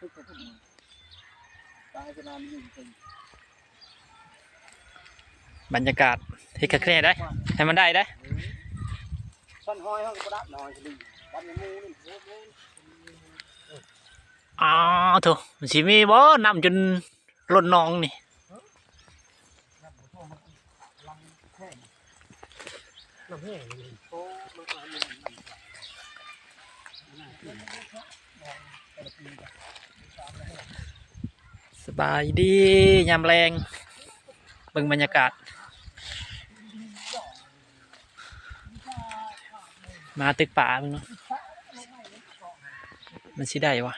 ทุกข์ก็ทุกข์ตายก็นานยิ่งเป็นบรรยากาศเฮ็ดกระแคร่ได้ ให้มันได้ได้ สั้นห้อยห้องกระดับหน่อยดีดันในมือนี่โอ้โหอ้าวโถมันสิมีบ่น้ำจนล้นหนองนี่ น้ำท่วมมันลำแห้งน้ำแห้งนี่โอ้มันมันมัน บายดียามแรงเบิ่งบรรยากาศ มาตึกป่ามึงเนาะมันสิได้วะ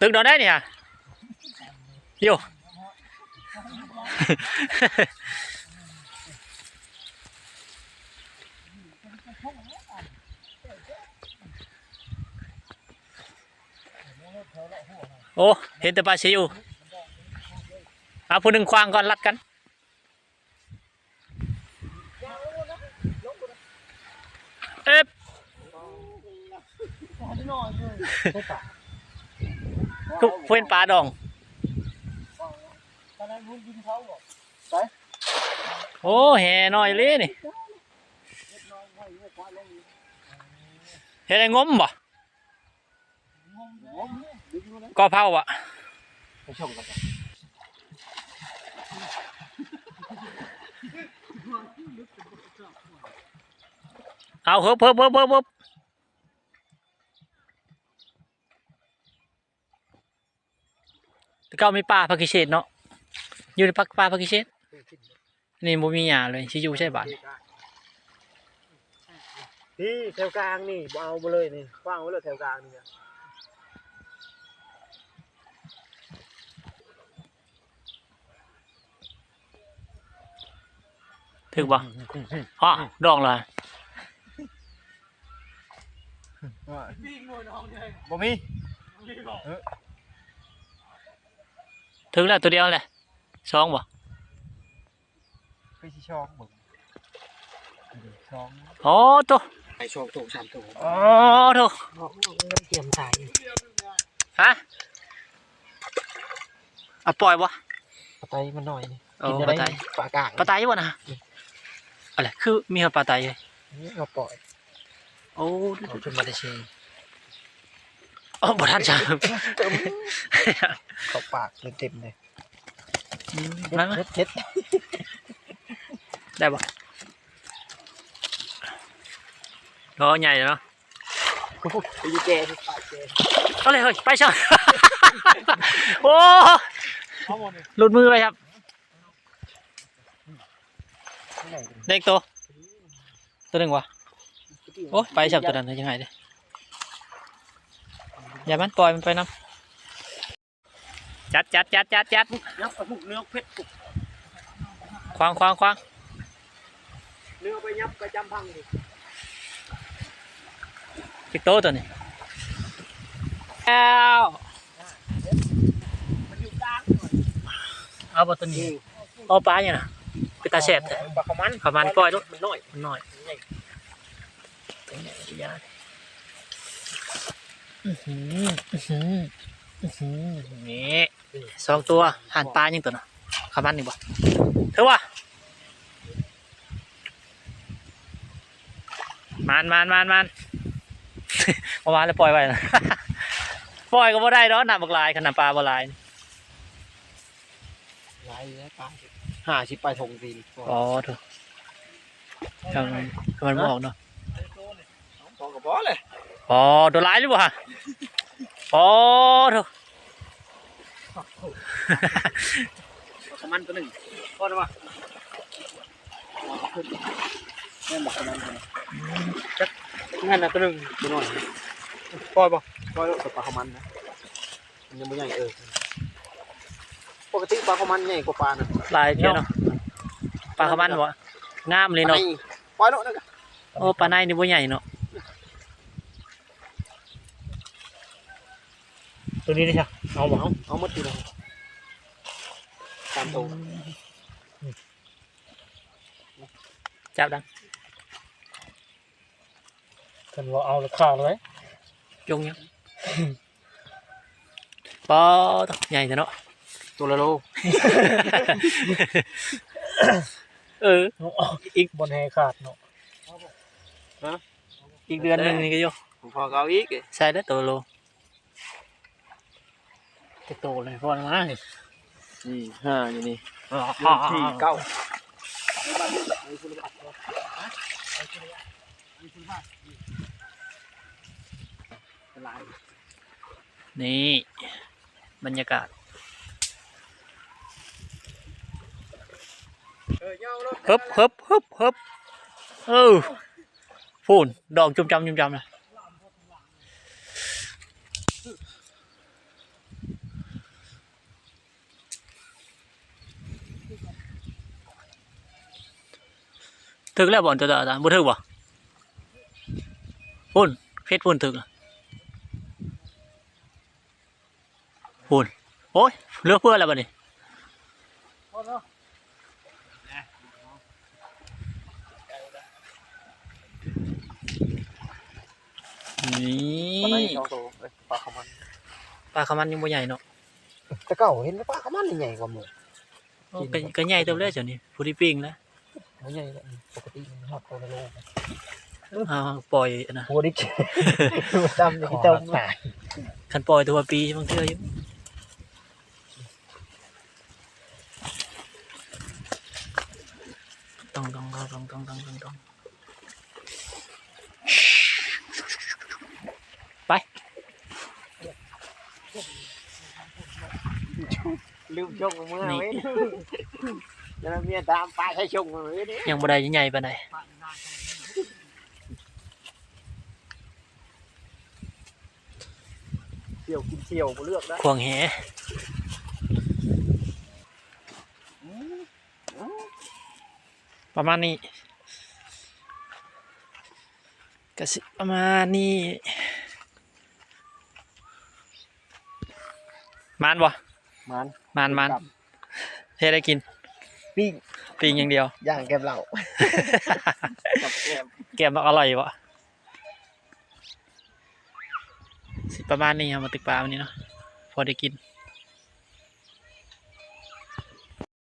ตึกนอนได้เนี่ยโย โอ้เห็นแต่ปลาชิวเอาผู้หนึ่งควางก่อนรัดกันเอ๊ะทุกเพื่อนปลาดองโอ้แห่หน่อยเลยนี่เล็นอยให้ให้ควายลงเห็นไอ้งมบ่ ก็เผาอะไปชมกันจ้ะเอาเพิ่มเพิ่มเพิ่มเพิ่มเพิ่มแต่ก็มีปลาพักกิเชตเนาะ อยู่ในปักปลาพักกิเชตนี่บ่มีหยาเลยชิอยูใช่บาทนี่แถวกลางนี่บ่เอาไปเลยนี่ว่างไว้เลยแถวกลางนี่ ถึกบ่อ๋อดองเลยวิ่งมวยน้องเลยบ่มีถึงแล้วตัวเดียวแหละสองบ่ไปที่ช่องบึงช่องอ๋อตัวไปช่องถูกสามถูกอ๋อตัวเตรียมใส่ฮะเอาปล่อยบ่ปลาไตมันหน่อยนี่โอ้ปลาไตปลากางปลาไตบ่นะ อะไรคือมีปลาไตเลยนี่เราปล่อยโอ้เอาจนมาได้เชยโอ้บ่ทันจ้ะเข้าปากเต็มๆเลยมามาเด็ดเด็ดได้บ่ล้อใหญ่เนาะไปยีแกที่ปากแกเอาเลยเฮ้ยไปเช่าโอ้เอาหมดเลยหลุดมือไปครับ ที่ไหน เด็กตัวตัวหนึ่งวะโอ้ไปจับตัวนั้นเลยยังไงดิอย่ามันปล่อยมันไปน้ำจัดจัดจัดจัดจัดยักระพุกเนื้อเพชรควางควางควางเนื้อไปยับกระจำพังดิเด็กโตตัวนี้แล้วมันอยู่กลางเอาบตัวนี้เอาปลาเนี่ยนะ ตาแสบแต่ปลาขมันประมาณปล่อยลูกมันน้อยมันน้อยตัวใหญ่ตัวใหญ่อื้อหืออื้อหืออื้อหือนี่สองตัวหันปลายังตัวน่ะขามันนี่บ่เถอะวะมานมานมานมานเมื่อวานเลยปล่อยไว้นะปล่อยก็บ่ได้ดอกน้ำบักลายขนาดปลาบ่ลายนี่หลายแล้วปลา ห้าสิบปลายทงดีอ๋อเถอะทางทางมันบอกเนาะพอกับพอเลยอ๋อตัวร้ายหรือเปล่าฮะอ๋อเถอะขมันตัวหนึ่งพอได้ปะแม่บอกกันนั้นเลยงั้นนะตัวหนึ่งตัวน้อยปล่อยปะปล่อยแล้วปลาขมันนะมันยังไม่ใหญ่เออ ปกติปลาขมันใหญ่กว่าปลานะลายเพี้ยเนาะปลาขมันวะงามเลยเนาะปล่อยแล้วนะโอ้ปลาในนี่บ่ใหญ่เนาะตัวนี้ได้ใช่เอาบ่เอาเอาหมดทีเลยตามตัวจับดังเพิ่นว่าเอาแล้วขาดเลยจงยังปอตใหญ่แต่เนาะ ตัวละโล เอออีกบนแหขาดเนาะอีกเดือนหนึงนี่ก็อยู่ผมพอเกาอีกใช่แล้วตัวโลจะโตเลยพอมานี่สี่ห้าอยู่นี่สี่เก้านี่ บรรยากาศเออเย้าแล้วฮึบฮึบฮึบฮึบเออพูนดอกจุ่มจำจุ่มจำนะถึกแล้วบ่อนตัวต่อตาบ่ ถึกบ่พูนเพชรพูนถึกอะพูนโอ้ยเหลือกเพื่อแล้วบัดนี้ นี่ ปลาไหลสองตัวเอ้ยปลาขมันปลาขมันยังบ่ใหญ่เนาะแต่เก่าเห็นปลาขมันใหญ่กว่าหมูก็ก็ใหญ่เติบแล้วเจ้านี่ผู้ที่ปิ้งแล้วไม่ใหญ่เลยปกติมันหอดตัวละโลเอาปล่อยอันนะโอ้ดิดำอย่างที่เจ้าตายคันปล่อยตัวปีบางเทื่ออยู่ต้องต้องต้องต้องต้องต้องต้องไป ลืมชงมือไว้แล้วเมียตามปลาใช้ชงมือนี่ยังบ่ได้ใหญ่ปานใดเสี่ยวกินเสี่ยวบ่เลือกได้ควงแหประมาณนี้ก็สิประมาณนี้มานบ่ มันมานมานเฮ็ดได้กินปิ้งปิ้งอย่างเดียว ย่างแกมเหล่ากับแกมแกมอร่อยบ่สิประมาณนี้ครับมาตึกปลาวันนี้เนาะพอได้กิน